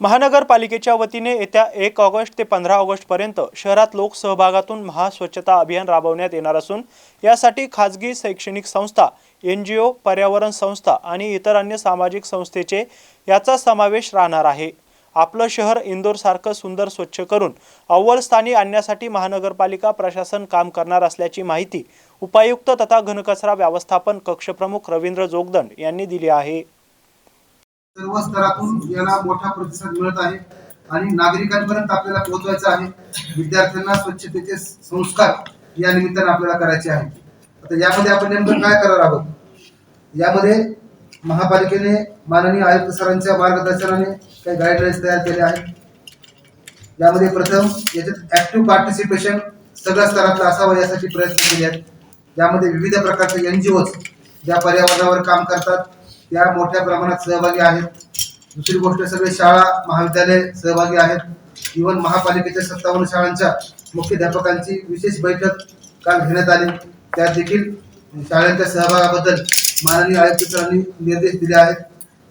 महानगरपालिकेच्या वतीने येत्या एक ऑगस्ट ते पंधरा ऑगस्टपर्यंत शहरात लोकसहभागातून महास्वच्छता अभियान राबवण्यात येणार असून यासाठी खाजगी शैक्षणिक संस्था एन जी ओ पर्यावरण संस्था आणि इतर अन्य सामाजिक संस्थेचे याचा समावेश राहणार आहे. आपलं शहर इंदोरसारखं सुंदर स्वच्छ करून अव्वल स्थानी आणण्यासाठी महानगरपालिका प्रशासन काम करणार असल्याची माहिती उपायुक्त तथा घनकचरा व्यवस्थापन कक्षप्रमुख रवींद्र जोगदंड यांनी दिली आहे. सर्व स्तरातून याला मोठा प्रतिसाद मिळत आहे आणि नागरिकांपर्यंत आपल्याला पोहोचवायचं आहे. विद्यार्थ्यांना स्वच्छतेचे संस्कार या निमित्ताने आपल्याला करायचे आहे. आता यामध्ये आपण नेमकं काय करणार आहोत? यामध्ये महापालिकेने माननीय आयुक्त सरांच्या मार्गदर्शनाने काही गाईडलाईन्स तयार केले आहेत. यामध्ये प्रथम याच्यात ऍक्टिव्ह पार्टिसिपेशन सगळ्या स्तरातला असावं यासाठी प्रयत्न केले आहेत. यामध्ये विविध प्रकारचे एन जी ओज ज्या पर्यावरणावर काम करतात त्या मोठ्या प्रमाणात सहभागी आहेत. दुसरी गोष्ट सगळे शाळा महाविद्यालय सहभागी आहेत. इवन महापालिकेच्या सत्तावन्न शाळांच्या मुख्याध्यापकांची विशेष बैठक काल घेण्यात आली. त्यात देखील शाळांच्या सहभागाबद्दल माननीय आयुक्त सरांनी निर्देश दिले आहेत.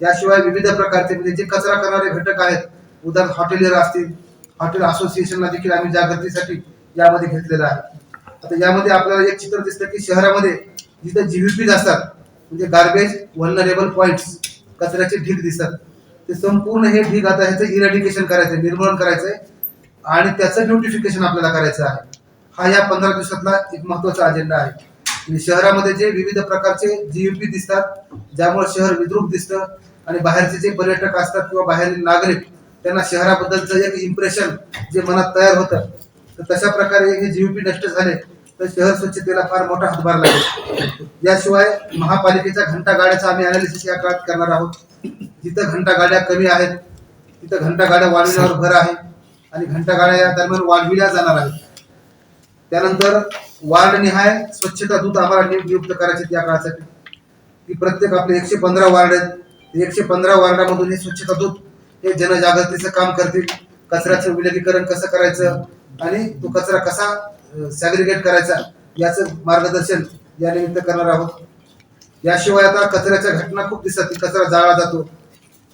याशिवाय विविध प्रकारचे म्हणजे जे कचरा करणारे घटक आहेत उदाहरण हॉटेलियर असतील हॉटेल असोसिएशनला देखील आम्ही जागृतीसाठी यामध्ये घेतलेलं आहे. आता यामध्ये आपल्याला एक चित्र दिसतं की शहरामध्ये जिथं जीव्हीपीज असतात म्हणजे गार्बेज वनरेबल पॉइंट्स कचऱ्याचे ढीग दिसतात. ते संपूर्ण हे ढीग आता ह्याचं इरॅडिकेशन करायचं निर्मूलन करायचंय आणि त्याचं ब्युटिफिकेशन आपल्याला करायचं आहे. हा या पंधरा दिवसातला एक महत्त्वाचा अजेंडा आहे. शहरामध्ये जे विविध प्रकारचे जीयूपी दिसतात ज्यामुळे शहर विद्रूप दिसतं आणि बाहेरचे जे पर्यटक असतात किंवा बाहेरील नागरिक त्यांना शहराबद्दलचं एक इम्प्रेशन जे मनात तयार होतं तर तशा प्रकारे हे जीयूपी नष्ट झाले. तर शहर स्वच्छतेला फार मोठा हातभार लागेल. याशिवाय महापालिकेच्या घंटा गाड्याचा आम्ही अनालिसिस या काळात करणार आहोत. जिथं घंटा गाड्या कमी आहेत तिथं घंटा गाड्या वाढविण्यावर भर आहे आणि घंटा गाड्या या दरम्यान वाढविल्या जाणार आहेत. त्यानंतर वार्डनिहाय स्वच्छता दूत आम्हाला नियुक्त करायचे त्या काळासाठी. की प्रत्येक आपले एकशे पंधरा वार्ड आहेत. एकशे पंधरा वार्डामधून हे स्वच्छता दूत हे जनजागृतीचं काम करतील. कचऱ्याचं विलगीकरण कसं करायचं आणि तो कचरा कसा सॅग्रिगेट करायचा याचं मार्गदर्शन या निमित्त करणार आहोत. याशिवाय आता कचऱ्याच्या घटना खूप दिसतात. की कचरा जाळला जातो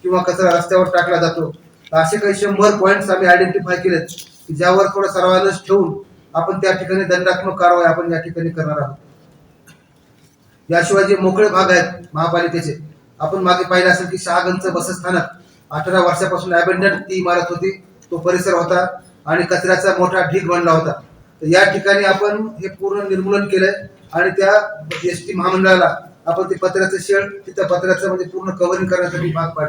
किंवा कचरा रस्त्यावर टाकला जातो. असे काही शंभर पॉईंट्स आम्ही आयडेंटिफाय केलेत की ज्यावर थोडं सर्वांनाच ठेवून आपण त्या ठिकाणी दंडात्मक कारवाई आपण या ठिकाणी करणार आहोत. याशिवाय जे मोकळे भाग आहेत महापालिकेचे आपण मागे पाहिलं असेल की शहागंजचं बसस्थानक अठरा वर्षापासून अबेंडन ती इमारत होती. तो परिसर होता आणि कचऱ्याचा मोठा ढीग बनला होता. तर या ठिकाणी आपण हे पूर्ण निर्मूलन केलंय आणि त्या एस टी महामंडळाला आपण ते पत्र्याचं शेड तिथं पत्र्याचं म्हणजे पूर्ण कव्हरिंग करण्यासाठी भाग पाडलं.